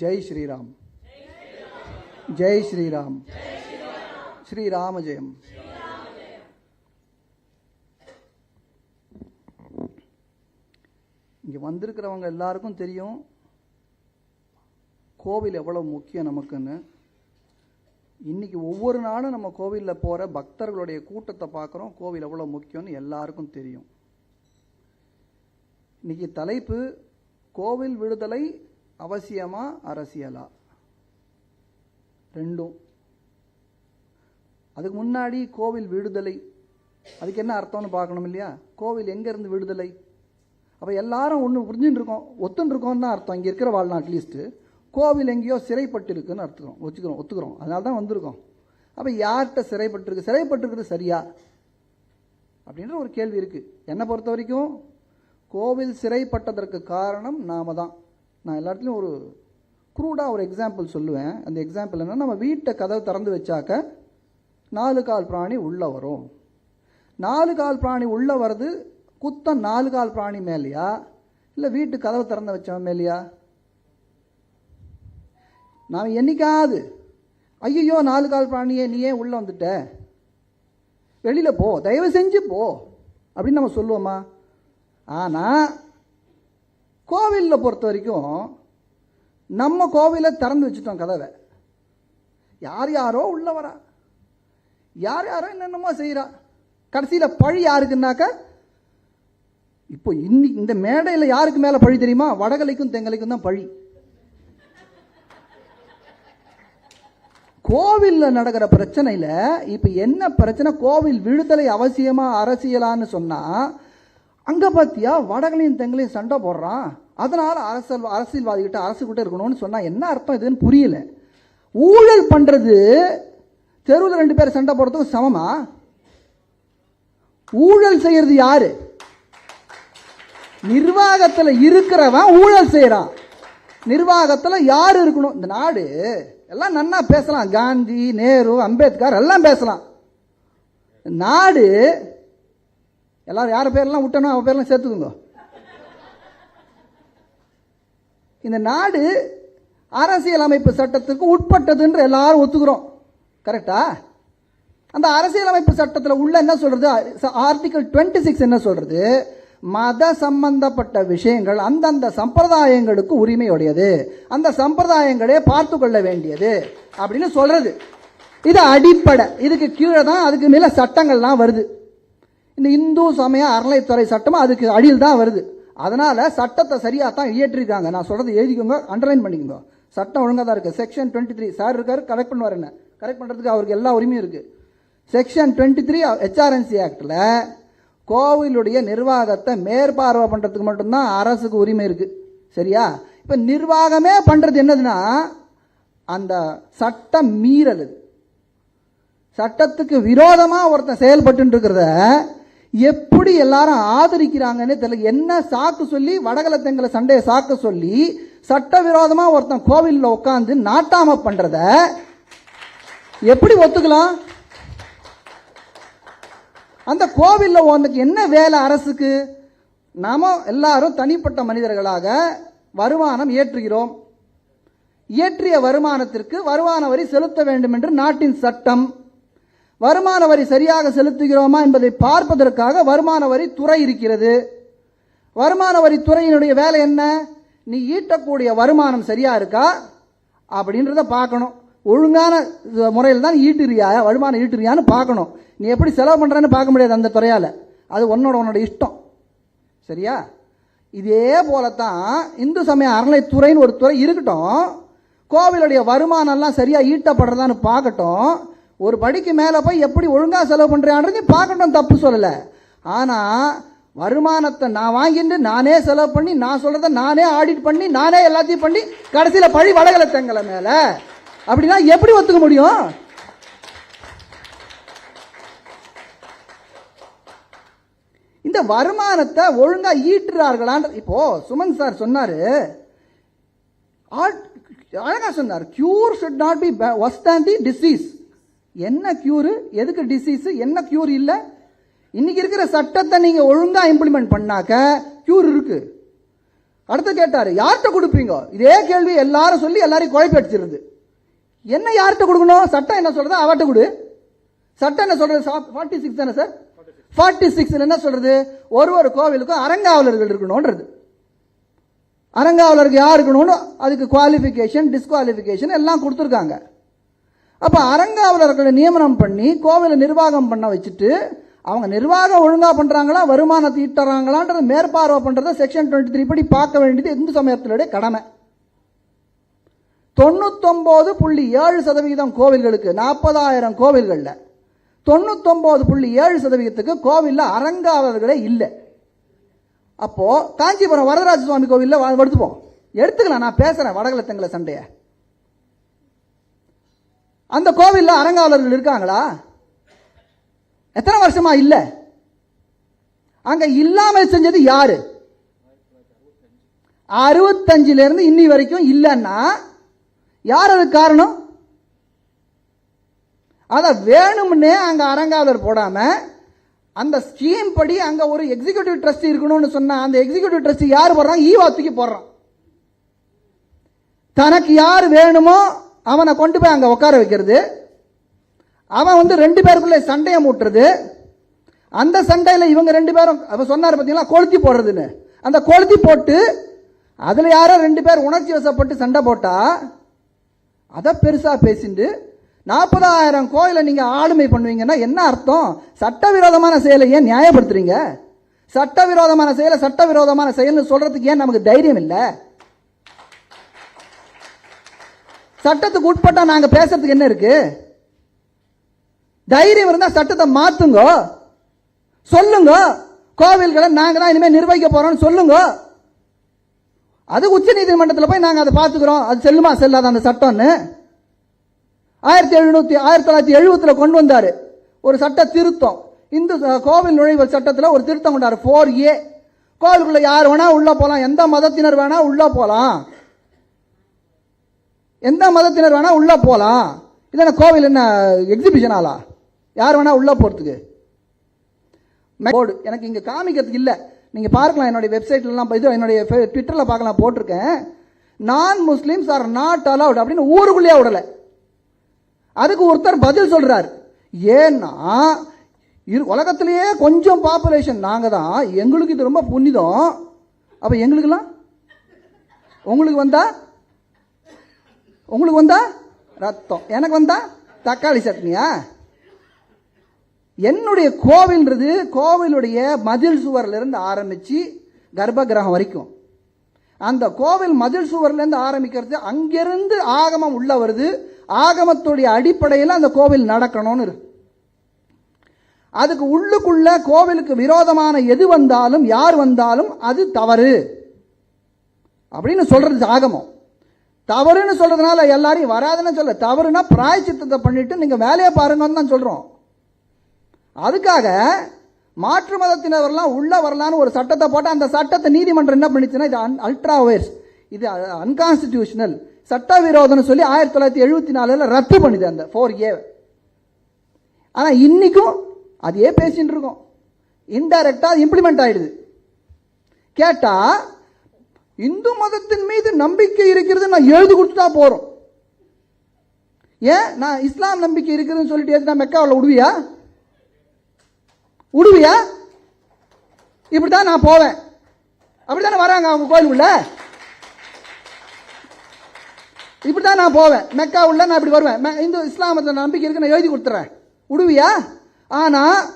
ஜெய் ஸ்ரீராம். ஜெய் ஸ்ரீராம். ஸ்ரீராம ஜெயம். இங்கே வந்திருக்கிறவங்க எல்லாருக்கும் தெரியும் கோவில் எவ்வளோ முக்கியம் நமக்குன்னு. இன்னைக்கு ஒவ்வொரு நாளும் நம்ம கோவிலில் போகிற பக்தர்களுடைய கூட்டத்தை பார்க்குறோம் கோவில் எவ்வளோ முக்கியம்னு எல்லாருக்கும் தெரியும். இன்னைக்கு தலைப்பு கோவில் விடுதலை அவசியமா அரசியலா? ரெண்டும். அதுக்கு முன்னாடி கோவில் விடுதலை. அதுக்கு என்ன அர்த்தம்னு பார்க்கணும் இல்லையா? கோவில் எங்கேருந்து விடுதலை? அப்போ எல்லாரும் ஒன்று புரிஞ்சுட்டு இருக்கோம் ஒத்துன்னு இருக்கோம் தான் அர்த்தம். இங்கே இருக்கிற வாழ்நாள் அட்லீஸ்ட்டு கோவில் எங்கேயோ சிறைப்பட்டு இருக்குன்னு அர்த்தம். வச்சுக்கிறோம் ஒத்துக்கிறோம். அதனால தான் வந்திருக்கோம். அப்போ யார்கிட்ட சிறைப்பட்டிருக்கு? சிறைப்பட்டிருக்கிறது சரியா? அப்படின்ற ஒரு கேள்வி இருக்குது என்னை பொறுத்த வரைக்கும் கோவில் சிறைப்பட்டதற்கு காரணம் நாம தான் நான் எல்லா இடத்துலையும் ஒரு க்ரூடாக ஒரு எக்ஸாம்பிள் சொல்லுவேன். அந்த எக்ஸாம்பிள் என்ன நம்ம வீட்டை கதவை திறந்து வச்சாக்க நாலு கால் பிராணி உள்ளே வரும். நாலு கால் பிராணி உள்ளே வர்றது குத்தம் நாலு கால் பிராணி மேலேயா? இல்லை வீட்டு கதவை திறந்து வச்சவன் மேலேயா? நாம் என்னைக்காவது ஐயோ நாலு கால் பிராணியே நீ ஏன் உள்ளே வந்துட்ட. வெளியில் போ தயவு செஞ்சு போ. அப்படின்னு நம்ம சொல்லுவோமா? ஆனால் கோவிலில் பொறுத்த வரைக்கும் நம்ம கோவிலை திறந்து வச்சுட்டோம் கதவை. யார் யாரோ உள்ள வரா. யார் யாரோ என்னென்னமோ செய்கிறா கடைசியில் பழி யாருக்குன்னாக்க இப்போ இன்னி இந்த மேடையில் யாருக்கு மேலே பழி தெரியுமா? வடகலைக்கும் தெங்கலைக்கும் தான் பழி. கோவிலில் நடக்கிற பிரச்சனையில் இப்போ என்ன பிரச்சனை? கோவில் விடுதலை அவசியமாக அரசியலான்னு சொன்னால் அங்கே பார்த்தியா வடகளையும் தெங்களையும் சண்டை போடுறான் அதனால் அரசியல் அரசியல்வாதிகிட்ட அரசுகிட்ட இருக்கணும்னு சொன்னால் என்ன அர்த்தம் இதுன்னு புரியல. ஊழல் பண்ணுறது தெருவில் ரெண்டு பேர் சண்டை போடுறதுக்கு சமமா? ஊழல் செய்யறது யாரு? நிர்வாகத்தில் இருக்கிறவன் ஊழல் செய்கிறான் நிர்வாகத்தில் யார் இருக்கணும்? இந்த நாடு. எல்லாம் நன்னா பேசலாம். காந்தி நேரு அம்பேத்கர் எல்லாம் பேசலாம். நாடு எல்லாரும் யார் பேர்லாம் விட்டனோ அவன் பேர்லாம் சேர்த்துக்குங்க. இந்த நாடு அரசியலமைப்பு சட்டத்துக்கு உட்பட்டதுன்ற எல்லாரும் ஒத்துக்கிறோம். கரெக்டா அந்த அரசியலமைப்பு சட்டத்தில் உள்ள என்ன சொல்றது? ஆர்டிகல் டுவெண்ட்டி சிக்ஸ் என்ன சொல்றது? மத சம்பந்தப்பட்ட விஷயங்கள் அந்தந்த சம்பிரதாயங்களுக்கு உரிமையுடையது. அந்த சம்பிரதாயங்களே பார்த்து கொள்ள வேண்டியது அப்படின்னு சொல்றது. இது அடிப்படை. இதுக்கு கீழே தான் அதுக்கு மேல சட்டங்கள்லாம் வருது. இந்த இந்து சமய அறநிலைத்துறை சட்டமும் அதுக்கு அடியில் தான் வருது. அதனால சட்டத்தை சரியாக தான் இயற்றிருக்காங்க. நான் சொல்கிறது எழுதிக்கோங்க அண்டர்லைன் பண்ணிக்கோங்க. சட்டம் ஒழுங்காக தான் இருக்குது செக்ஷன் டுவெண்ட்டி த்ரீ சார் இருக்கார் கரெக்ட் பண்ணுவார் என்ன? கரெக்ட் பண்ணுறதுக்கு அவருக்கு எல்லா உரிமையும் இருக்குது செக்ஷன் டுவெண்ட்டி த்ரீ ஹெச்ஆர்என்சி ஆக்டில் கோவிலுடைய நிர்வாகத்தை மேற்பார்வை பண்ணுறதுக்கு மட்டும்தான் அரசுக்கு உரிமை இருக்குது சரியா? இப்போ நிர்வாகமே பண்ணுறது என்னதுன்னா அந்த சட்டம் மீறல் சட்டத்துக்கு விரோதமாக ஒருத்தன் செயல்பட்டு இருக்கிறத எப்படி எல்லாரும் ஆதரிக்கிறாங்கன்னு தெரியல. என்ன சாக்கு சொல்லி வடகல தெங்கல சண்டையை சாக்கு சொல்லி சட்டவிரோதமாக ஒருத்தன் கோவிலில் உட்காந்து நாட்டாம பண்றத எப்படி ஒத்துக்கலாம்? அந்த கோவிலில் உனக்கு என்ன வேலை அரசுக்கு? நாம எல்லாரும் தனிப்பட்ட மனிதர்களாக வருமானம் ஏற்றுகிறோம். இயற்றிய வருமானத்திற்கு வருமான வரி செலுத்த வேண்டும் என்று நாட்டின் சட்டம். வருமான வரி சரியாக செலுத்துகிறோமா என்பதை பார்ப்பதற்காக வருமான வரி துறை இருக்கிறது. வருமான வரி துறையினுடைய வேலை என்ன? நீ ஈட்டக்கூடிய வருமானம் சரியா இருக்கா? அப்படின்றத பார்க்கணும். ஒழுங்கான முறையில் தான் ஈட்டுறியா வருமானம் ஈட்டுறியான்னு பார்க்கணும். நீ எப்படி செலவு பண்ணுறன்னு பார்க்க முடியாது அந்த துறையால். அது உன்னோட உன்னோட இஷ்டம். சரியா? இதே போலத்தான் இந்து சமய அறநிலைத்துறைன்னு ஒரு துறை இருக்கட்டும். கோவிலுடைய வருமானம்லாம் சரியாக ஈட்டப்படுறதான்னு பார்க்கட்டும். ஒரு படிக்கு மேலே போய் எப்படி ஒழுங்காக செலவு பண்ணுறான்றது பார்க்கணும் தப்பு சொல்லலை. ஆனால் வருமானத்தை நான் வாங்கிட்டு நானே செலவு பண்ணி நான் சொல்கிறத நானே ஆடிட் பண்ணி நானே எல்லாத்தையும் பண்ணி கடைசியில் பழி வளகலை தங்களை மேலே. அப்படின்னா எப்படி ஒத்துக்க முடியும்? இந்த வருமானத்தை ஒழுங்காக ஈட்டுறார்களான் இப்போ சுமன் சார் சொன்னார் அழகாக சொன்னார் cure should not be worse than the disease என்ன கியூரு எதுக்கு டிசீஸ் என்ன கியூர் இல்லை? இன்னைக்கு இருக்கிற சட்டத்தை நீங்க ஒழுங்கா இம்ப்ளிமெண்ட் பண்ணாக்க கியூர் இருக்கு. அடுத்து கேட்டாரு யார்கிட்ட கொடுப்பீங்க? இதே கேள்வி எல்லாரும் சொல்லி எல்லாரையும் குழப்பி அடிச்சிருந்து என்ன யார்கிட்ட கொடுக்கணும்? சட்டம் என்ன சொல்றது அவட்ட கொடு. சட்டம் என்ன சொல்றது? ஃபார்ட்டி சிக்ஸ் தானே சார் ஃபார்ட்டி சிக்ஸ் என்ன சொல்றது? ஒரு ஒரு கோவிலுக்கும் அறங்காவலர்கள் இருக்கணும்ன்றது. அரங்காவலருக்கு யார் இருக்கணும்னு? அதுக்கு குவாலிஃபிகேஷன் டிஸ்குவாலிஃபிகேஷன் எல்லாம் கொடுத்துருக்காங்க. அப்போ அறங்காவலர்களை நியமனம் பண்ணி கோவிலை நிர்வாகம் பண்ண வச்சுட்டு அவங்க நிர்வாகம் ஒழுங்காக பண்ணுறாங்களா வருமானத்தை ஈட்டுறாங்களான்றது மேற்பார்வை பண்ணுறத செக்ஷன் டுவெண்ட்டி த்ரீ படி பார்க்க வேண்டியது இந்து சமயத்தினுடைய கடமை. தொண்ணூத்தொம்போது புள்ளி ஏழு சதவிகிதம் கோவில்களுக்கு நாற்பதாயிரம் கோவில்களில் தொண்ணூத்தொம்போது புள்ளி ஏழு சதவீதத்துக்கு கோவிலில் அறங்காவலர்களே இல்லை. அப்போது காஞ்சிபுரம் வரதராஜ சுவாமி கோவிலில் எடுத்துப்போம் எடுத்துக்கலாம் நான் பேசுகிறேன் வடகல சண்டையை. அந்த கோவிலில் அறங்காவலர்கள் இருக்காங்களா? எத்தனை வருஷமா இல்லை? அங்க இல்லாமல் செஞ்சது யாரு? அறுபத்தஞ்சிலிருந்து இன்னி வரைக்கும் இல்லைன்னா யார் அதுக்கு காரணம்? அதை வேணும்னே அங்க அறங்காவலர் போடாம அந்த ஸ்கீம் படி அங்க ஒரு எக்ஸிகியூட்டிவ் ட்ரஸ்ட் இருக்கணும்னு சொன்னால் அந்த எக்ஸிகியூட்டிவ் ட்ரஸ்ட் யார் போடுறான்? ஈவா தூக்கி போடுறான். தனக்கு யார் வேணுமோ அவனை கொண்டு போய் அங்கே உட்கார வைக்கிறது. அவன் வந்து ரெண்டு பேருக்குள்ளே சண்டையை மூட்டுறது. அந்த சண்டையில் இவங்க ரெண்டு பேரும் அவன் சொன்னார் பார்த்தீங்களா கொளுத்தி போடுறதுன்னு. அந்த கொளுத்தி போட்டு அதில் யாரோ ரெண்டு பேர் உணர்ச்சி வசப்பட்டு சண்டை போட்டா அதை பெருசாக பேசிட்டு நாற்பதாயிரம் கோயிலை நீங்கள் ஆளுமை பண்ணுவீங்கன்னா என்ன அர்த்தம்? சட்டவிரோதமான செயலை ஏன் நியாயப்படுத்துறீங்க? சட்டவிரோதமான செயலை சட்டவிரோதமான செயல்னு சொல்கிறதுக்கு ஏன் நமக்கு தைரியம் இல்லை? சட்டத்துக்கு உட்பட்டா நாங்க பேசுறதுக்கு என்ன இருக்கு? தைரியம் இருந்தா சட்டத்தை மாத்துங்க. சொல்லுங்க. கோவில்களை நாங்க தான் இனிமேல் நிர்வகிக்க போறோம்னு சொல்லுங்க. அது உச்ச நீதிமன்றத்தில் போய் நாங்க அதை பார்த்துக்கிறோம். அது செல்லுமா செல்லாத அந்த சட்டம்னு? ஆயிரத்தி எழுநூத்தி ஆயிரத்தி தொள்ளாயிரத்தி எழுபத்துல கொண்டு வந்தாரு. ஒரு சட்ட திருத்தம். இந்து கோவில் நுழைவு சட்டத்தில் ஒரு திருத்தம் கொண்டாரு. ஃபோர் ஏ கோவிலுக்குள்ள யார் வேணா உள்ள போலாம். எந்த மதத்தினர் வேணா உள்ள போலாம். எந்த மதத்தினர் வேணா உள்ளே போகலாம் இது கோவில் என்ன எக்ஸிபிஷன் ஆளா யார் வேணா உள்ளே போகிறதுக்கு போர்டு எனக்கு இங்கே காமிக்கிறதுக்கு இல்லை. நீங்கள் பார்க்கலாம் என்னுடைய வெப்சைட்லலாம் இது என்னுடைய ட்விட்டரில் பார்க்கலாம் போட்டிருக்கேன். நான் முஸ்லீம்ஸ் ஆர் நாட் அலவுட் அப்படின்னு ஊருக்குள்ளேயே விடலை. அதுக்கு ஒருத்தர் பதில் சொல்கிறார் ஏன்னா இரு- உலகத்திலேயே கொஞ்சம் பாப்புலேஷன் நாங்கள் தான். எங்களுக்கு இது ரொம்ப புனிதம். அப்போ எங்களுக்கெல்லாம்? உங்களுக்கு வந்தால் உங்களுக்கு வந்தா ரத்தம். எனக்கு வந்தா தக்காளி சட்னியா? என்னுடைய கோவில்ன்றது கோவிலுடைய மதில் சுவர்லேருந்து ஆரம்பித்து ஆரம்பிச்சு கர்ப்ப கிரகம் வரைக்கும். அந்த கோவில் மதில் சுவர்லேருந்து ஆரம்பிக்கிறது அங்கிருந்து ஆகமம் உள்ள வருது. ஆகமத்துடைய அடிப்படையில் அந்த கோவில் நடக்கணும்னு இருக்கு. அதுக்கு உள்ளுக்குள்ள கோவிலுக்கு விரோதமான எது வந்தாலும் யார் வந்தாலும் அது தவறு. அப்படின்னு சொல்றது ஆகமம். தவறுன்னு சொல்றதுனால எல்லாரையும் வராதுன்னு சொல்ல. தவறுனா பிராயச்சித்தத்தை பண்ணிட்டு நீங்க வேலையை பாருங்கன்னு தான் சொல்றோம். அதுக்காக மாற்று மதத்தினர்லாம் உள்ள வரலான்னு ஒரு சட்டத்தை போட்டு அந்த சட்டத்தை நீதிமன்றம் என்ன பண்ணிச்சுன்னா இது அல்ட்ரா வயர்ஸ் இது அன்கான்ஸ்டிடியூஷனல் சட்டவிரோதம்னு சொல்லி ஆயிரத்தி தொள்ளாயிரத்தி எழுபத்தி நாலுல ரத்து பண்ணுது அந்த ஃபோர் ஏ ஆனா இன்னைக்கும் அதையே பேசிட்டு இருக்கோம். இன்டைரக்டா இம்ப்ளிமெண்ட் ஆயிடுது. கேட்டா இந்து மதத்தின் மீது நம்பிக்கை இருக்கிறது நான் எழுதி கொடுத்துட்டா போறோம். ஏன்? நான் இஸ்லாம் நம்பிக்கை இருக்குதுன்னு சொல்லிட்டு ஏத்துனா மெக்காவில் விடுவியா விடுவியா இப்படிதான் நான் போவேன். அப்படித்தானே வராங்க அவங்க கோயிலுக்குள்ள? இப்படிதான் நான் போவேன். மெக்கா உள்ள நான் இப்படி வருவேன். இந்து இஸ்லாமத்தில் நம்பிக்கை இருக்கு நான் எழுதி கொடுத்துறேன். விடுவியா ஆனா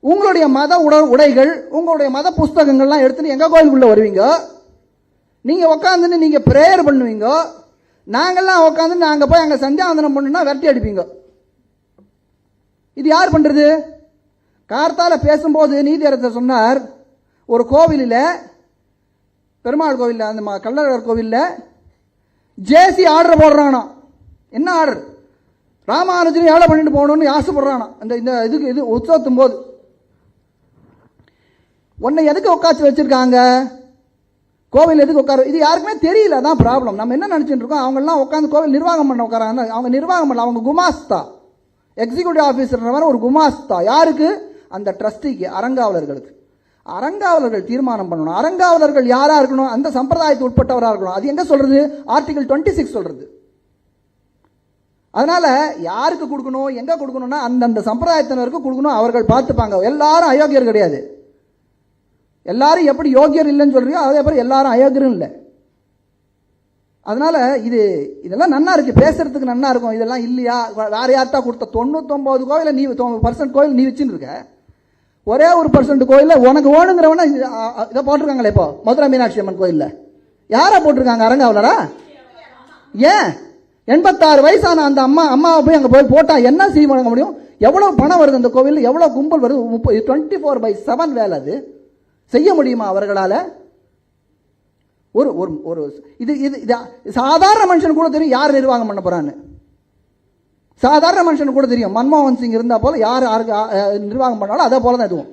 உங்களுடைய மத உட உடைகள் உங்களுடைய மத புஸ்தகங்கள்லாம் எடுத்துன்னு எங்க கோயிலுக்குள்ள வருவீங்க? நீங்க உட்காந்துன்னு நீங்க பிரேயர் பண்ணுவீங்க நாங்கெல்லாம் உட்காந்து நாங்க போய் அங்க சந்தியாவந்தனம் பண்ணுனா விரட்டி அடிப்பீங்க. இது யார் பண்றது? கார்த்தால பேசும்போது நீதியரசர் சொன்னார் ஒரு கோவிலில் பெருமாள் கோவிலில் அந்த ம- கள்ளழகர் கோவிலில் ஜேசி ஆர்டர் போடுறானா. என்ன ஆர்டர்? ராமானுஜனை ஏழை பண்ணிட்டு போகணும்னு ஆசைப்படுறானா. அந்த இந்த இதுக்கு இது உற்சவத்தும் போது உன்னை எதுக்கு உட்காந்து வச்சிருக்காங்க? கோவில் எதுக்கு உட்கார இது யாருக்குமே தெரியல அதான் ப்ராப்ளம் நம்ம என்ன நினச்சிட்டு இருக்கோம்? அவங்கெல்லாம் உட்காந்து கோவில் நிர்வாகம் பண்ண உட்காராங்க அவங்க நிர்வாகம் பண்ணல அவங்க குமாஸ்தா. எக்ஸிக்யூட்டிவ் ஆஃபீஸர் ஒரு குமாஸ்தா. யாருக்கு? அந்த ட்ரஸ்டிக்கு அரங்காவலர்களுக்கு அரங்காவலர்கள் தீர்மானம் பண்ணணும். அரங்காவலர்கள் யாராக இருக்கணும்? அந்த சம்பிரதாயத்துக்கு உட்பட்டவராக இருக்கணும். அது எங்கே சொல்கிறது ஆர்டிகல் டுவெண்ட்டி சிக்ஸ் சொல்கிறது அதனால் யாருக்கு கொடுக்கணும்? எங்கே கொடுக்கணும்னா அந்தந்த சம்பிரதாயத்தினருக்கு கொடுக்கணும். அவர்கள் பார்த்துப்பாங்க. எல்லாரும் அயோக்கியர் கிடையாது. எல்லாரும் எப்படி யோகியர் இல்லைன்னு சொல்றீங்க அதே போல் எல்லாரும் அயோக்கியரும் இல்லை. அதனால இது இதெல்லாம் நன்னா இருக்கு. பேசுறதுக்கு நன்னா இருக்கும். இதெல்லாம் இல்லையா? வேற யார்ட்டா கொடுத்த தொண்ணூத்தொம்போது கோயில நீ பர்சன்ட் கோயில் நீ வச்சுன்னு இருக்க. ஒரே ஒரு பர்சன்ட் கோயிலில் உனக்கு வேணுங்கிறவன இதை போட்டிருக்காங்களே இப்போ மதுரை மீனாட்சி அம்மன் கோயிலில். யாரா போட்டிருக்காங்க? அரங்காவலரா ஏன்? எண்பத்தாறு வயசான அந்த அம்மா அம்மாவை போய் அங்கே போய் போட்டால் என்ன செய்ய முடியும்? எவ்வளோ பணம் வருது அந்த கோவிலில்? எவ்வளோ கும்பல் வருது? முப்பது டுவெண்ட்டி ஃபோர் பை செவன் வேலை அது. செய்ய முடியுமா அவர்களால்? ஒரு ஒரு ஒரு இது இது இது சாதாரண மனுஷன் கூட தெரியும் யார் நிர்வாகம் பண்ண போறான்னு. சாதாரண மனுஷனுக்கு கூட தெரியும். மன்மோகன் சிங் இருந்தா போல யார் யாருக்கு நிர்வாகம் பண்ணாலும் அதே போல தான் இதுவும்.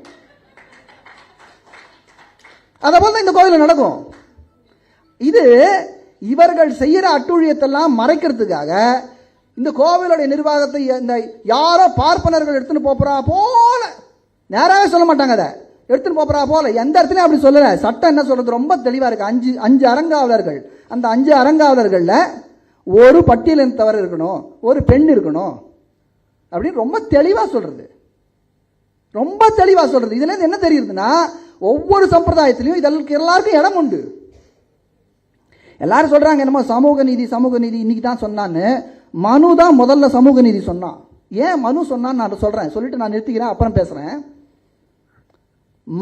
அதே போல தான் இந்த கோயிலில் நடக்கும். இது இவர்கள் செய்யற அட்டுழியத்தெல்லாம் மறைக்கிறதுக்காக இந்த கோவிலுடைய நிர்வாகத்தை இந்த யாரோ பார்ப்பனர்கள் எடுத்துன்னு போறா போல. நேராகவே சொல்ல மாட்டாங்க அதை. எடுத்துன்னு போறா போல. எந்த இடத்துலயும் அப்படி சொல்லல. சட்டம் என்ன சொல்றது? ரொம்ப தெளிவா இருக்கு. அஞ்சு அஞ்சு அரங்காவலர்கள் அந்த அஞ்சு அரங்காவலர்கள்ல ஒரு பட்டியலினத்தவர் இருக்கணும். ஒரு பெண் இருக்கணும். அப்படின்னு ரொம்ப தெளிவா சொல்றது. ரொம்ப தெளிவா சொல்றது. இதுல இருந்து என்ன தெரியுதுன்னா ஒவ்வொரு சம்பிரதாயத்திலையும் இதற்கு எல்லாருக்கும் இடம் உண்டு. எல்லாரும் சொல்றாங்க என்னமோ சமூக நீதி சமூக நீதி இன்னைக்கு தான் சொன்னான்னு. மனு தான் முதல்ல சமூக நீதி சொன்னான். ஏன் மனு சொன்னான்னு நான் சொல்றேன். சொல்லிட்டு நான் நிறுத்திக்கிறேன் அப்புறம் பேசுறேன்.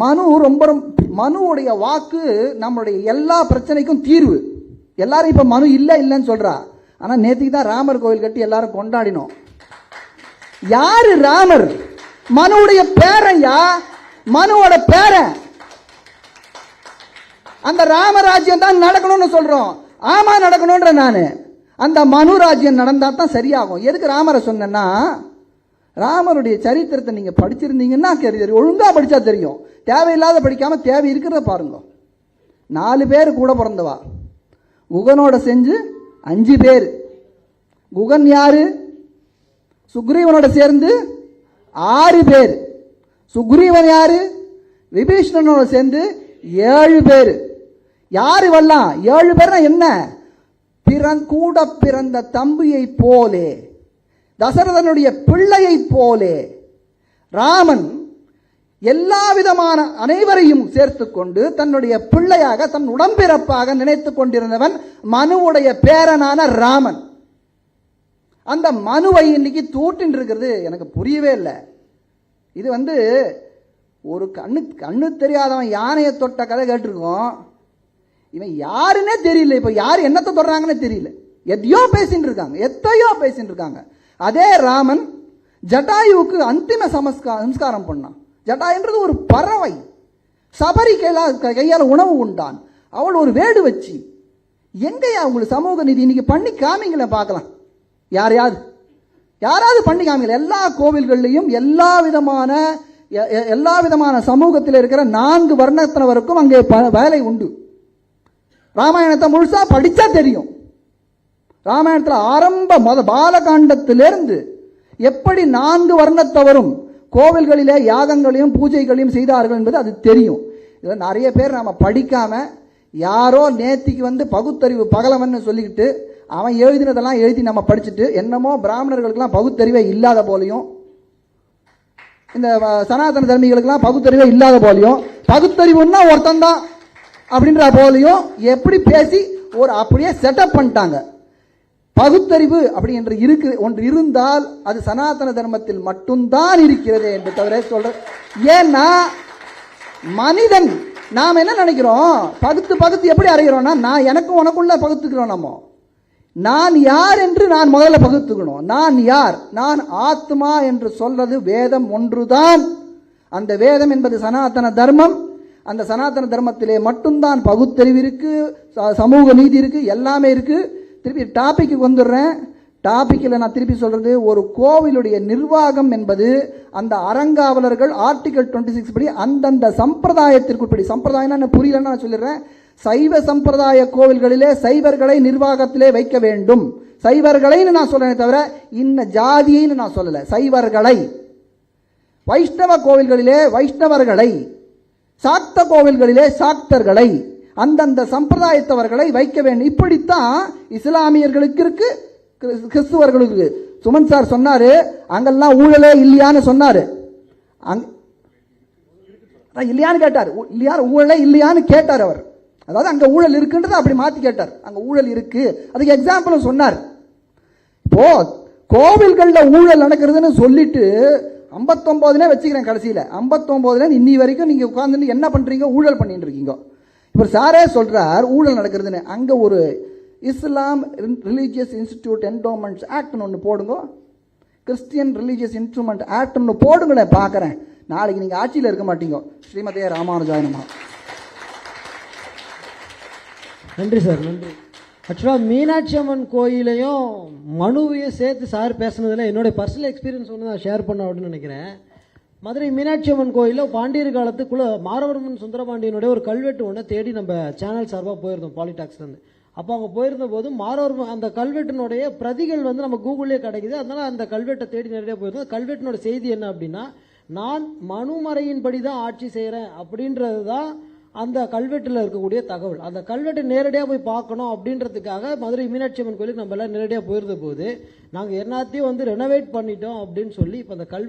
மனு ரொம்ப ரொம்ப மனுவுடைய வாக்கு நம்மளுடைய எல்லா பிரச்சனைக்கும் தீர்வு. எல்லாரும் இப்போ மனு இல்லை இல்லைன்னு சொல்கிறா ஆனால் நேற்றுக்கு தான் ராமர் கோவில் கட்டி எல்லாரும் கொண்டாடினோம். யாரு ராமர்? மனுவுடைய பேரன்யா மனுவோட பேரன் அந்த ராமராஜ்யம் தான் நடக்கணும்னு சொல்றோம். ஆமா நடக்கணும்ன்ற நானு. அந்த மனு ராஜ்யம் நடந்தா தான் சரியாகும். எதுக்கு ராமரை சொன்னேன்னா ராமருடைய சரித்திரத்தை நீங்க படிச்சிருந்தீங்கன்னா தெரியும். ஒழுங்கா படிச்சா தெரியும். தேவையில்லாத படிக்காமல் தேவை இருக்கிறத பாருங்க. நாலு பேர் கூட பிறந்தவா. குகனோட செஞ்சு அஞ்சு பேர். குகன் யாரு? சுக்ரீவனோட சேர்ந்து ஆறு பேர். சுக்ரீவன் யாரு? விபீஷ்ணனோட சேர்ந்து ஏழு பேர். யாரு வரலாம் ஏழு பேர்னா என்ன? பிறன் கூட பிறந்த தம்பியை போலே தசரதனுடைய பிள்ளையை போலே ராமன் எல்லா விதமான அனைவரையும் சேர்த்துக்கொண்டு தன்னுடைய பிள்ளையாக தன் உடம்பிறப்பாக நினைத்துக் கொண்டிருந்தவன் மனுவுடைய பேரனான ராமன். அந்த மனுவை இன்னைக்கு தூட்டின் இருக்கிறது எனக்கு புரியவே இல்லை. இது வந்து ஒரு கண்ணு கண்ணு தெரியாதவன் யானையை தொட்ட கதை கேட்டிருக்கோம். இவன் யாருன்னே தெரியல. இப்போ யார் என்னத்தை தொடுறாங்கன்னு தெரியல. எதையோ பேசிட்டு இருக்காங்க எத்தையோ பேசிட்டு இருக்காங்க அதே ராமன் ஜட்டாயுவுக்கு அந்திம சமஸ்கா சம்ஸ்காரம் பண்ணான். ஜட்டாயுன்றது ஒரு பறவை. சபரி கையில கையால் உணவு உண்டான். அவள் ஒரு வேடு வச்சு எங்கேயா உங்களுக்கு சமூக நீதி இன்னைக்கு பண்ணி காமிங்களேன் பார்க்கலாம். யாரையாவது யாராவது பண்ணி காமிங்கள. எல்லா கோவில்கள்லையும் எல்லா விதமான எ- எல்லா விதமான சமூகத்தில் இருக்கிற நான்கு வர்ணத்தினவருக்கும் அங்கே வேலை உண்டு. ராமாயணத்தை முழுசா படிச்சா தெரியும். ராமாயணத்தில் ஆரம்ப மத பாலகாண்டத்திலிருந்து எப்படி நான்கு வர்ணத்தவரும் கோவில்களிலே யாகங்களையும் பூஜைகளையும் செய்தார்கள் என்பது அது தெரியும். இதில் நிறைய பேர் நம்ம படிக்காம யாரோ நேத்திக்கு வந்து பகுத்தறிவு பகலவன்னு சொல்லிக்கிட்டு அவன் எழுதினதெல்லாம் எழுதி நம்ம படிச்சுட்டு என்னமோ பிராமணர்களுக்கெல்லாம் பகுத்தறிவே இல்லாத போலையும் இந்த சனாதன தர்மிகளுக்கெல்லாம் பகுத்தறிவே இல்லாத போலையும் பகுத்தறிவுன்னா ஒருத்தன் தான் அப்படின்ற போலையும் எப்படி பேசி ஒரு அப்படியே செட்டப் பண்ணிட்டாங்க. பகுத்தறிவு அப்படி என்று இருக்கு ஒன்று இருந்தால் அது சனாதன தர்மத்தில் மட்டும்தான் இருக்கிறது என்று தவிர சொல்ற ஏன்னா மனிதன் நாம் என்ன நினைக்கிறோம்? பகுத்து பகுத்து எப்படி அறிகிறோம்னா நான் எனக்கும் உனக்குள்ள பகுத்துக்கிறோம் நம்ம. நான் யார் என்று நான் முதல்ல பகுத்துக்கணும். நான் யார்? நான் ஆத்மா என்று சொல்றது வேதம் ஒன்றுதான். அந்த வேதம் என்பது சனாதன தர்மம். அந்த சனாதன தர்மத்திலே மட்டும்தான் பகுத்தறிவு இருக்கு ச- சமூக நீதி இருக்கு எல்லாமே இருக்கு. திருப்பி டாபிக்கு வந்துடுறேன். டாபிக்கில் நான் திருப்பி சொல்கிறது ஒரு கோவிலுடைய நிர்வாகம் என்பது அந்த அறங்காவலர்கள் ஆர்டிகல் டுவெண்ட்டி சிக்ஸ் படி அந்தந்த சம்பிரதாயத்திற்குட்படி சம்பிரதாயம்னா என்ன? புரியலன்னு நான் சொல்லிடுறேன். சைவ சம்பிரதாய கோவில்களிலே சைவர்களை நிர்வாகத்திலே வைக்க வேண்டும். சைவர்களைன்னு நான் சொல்றேனே தவிர இன்ன ஜாதியைன்னு நான் சொல்லலை. சைவர்களை. வைஷ்ணவ கோவில்களிலே வைஷ்ணவர்களை. சாக்த கோவில்களிலே சாக்தர்களை. அந்தந்த சம்பிரதாயத்தவர்களை வைக்க வேண்டும். இப்படித்தான் இஸ்லாமியர்களுக்கு இருக்கு கிறிஸ்- கிறிஸ்துவர்களுக்கு சுமன் சார் சொன்னாரு அங்கெல்லாம் ஊழலே இல்லையான்னு சொன்னாரு. அங் அதான் இல்லையான்னு கேட்டார். ஊ- இல்லையா ஊழலே இல்லையான்னு கேட்டார் அவர். அதாவது அங்க ஊழல் இருக்குன்றதை அப்படி மாத்தி கேட்டார். அங்க ஊழல் இருக்கு. அதுக்கு எக்ஸாம்பிளும் சொன்னார். இப்போ கோவில்களில் ஊழல் நடக்கிறதுன்னு சொல்லிட்டு 59 வச்சுக்கிறேன் கடைசியில். ஐம்பத்தொம்போதுலேருந்து இன்னி வரைக்கும் நீங்கள் உட்காந்துட்டு என்ன பண்ணுறீங்க ஊழல் பண்ணிட்டு இருக்கீங்க. இப்போ சாரே சொல்கிறார் ஊழல் நடக்கிறதுன்னு. அங்கே ஒரு இஸ்லாம் ரிலீஜியஸ் இன்ஸ்டிடியூட் என்டோமெண்ட்ஸ் ஆக்ட்னு ஒன்று போடுங்க. கிறிஸ்டியன் ரிலீஜியஸ் இன்ஸ்ட்ருமெண்ட் ஆக்ட்னு போடுங்களேன் பார்க்குறேன் நாளைக்கு நீங்கள் ஆட்சியில் இருக்க மாட்டீங்க. ஸ்ரீமதே ராமானுஜாயனமா நன்றி சார் நன்றி. ஆக்சுவலாக மீனாட்சி அம்மன் கோயிலையும் மனுவையும் சேர்த்து சார் பேசுனதில் என்னுடைய பர்சனல் எக்ஸ்பீரியன்ஸ் ஒன்று நான் ஷேர் பண்ண அப்படின்னு நினைக்கிறேன். மதுரை மீனாட்சி அம்மன் கோயிலில் பாண்டியர் காலத்துக்குள்ள மாரவர்மன் சுந்தரபாண்டியனுடைய ஒரு கல்வெட்டு ஒன்று தேடி நம்ம சேனல் சார்பாக போயிருந்தோம் பாலிடாக்ஸ்லேருந்து அப்போ அங்கே போயிருந்த போது மாரவர்மன் அந்த கல்வெட்டினுடைய பிரதிகள் வந்து நம்ம கூகுளே கிடைக்குது. அதனால் அந்த கல்வெட்டை தேடி நேரடியாக போயிருந்தோம். கல்வெட்டினோட செய்தி என்ன அப்படின்னா நான் மனுமறையின்படி தான் ஆட்சி செய்கிறேன் அப்படின்றது தான் அந்த கல்வெட்டில் இருக்கக்கூடிய தகவல். அந்த கல்வெட்டை நேரடியாக போய் பார்க்கணும் அப்படின்றதுக்காக மதுரை மீனாட்சி அம்மன் கோயிலுக்கு நம்ம எல்லாம் நேரடியாக போயிருந்த போது நாங்கள் எல்லாத்தையும் வந்து ரெனோவேட் பண்ணிட்டோம் அப்படின்னு சொல்லி இப்போ அந்த கல்வெட்டு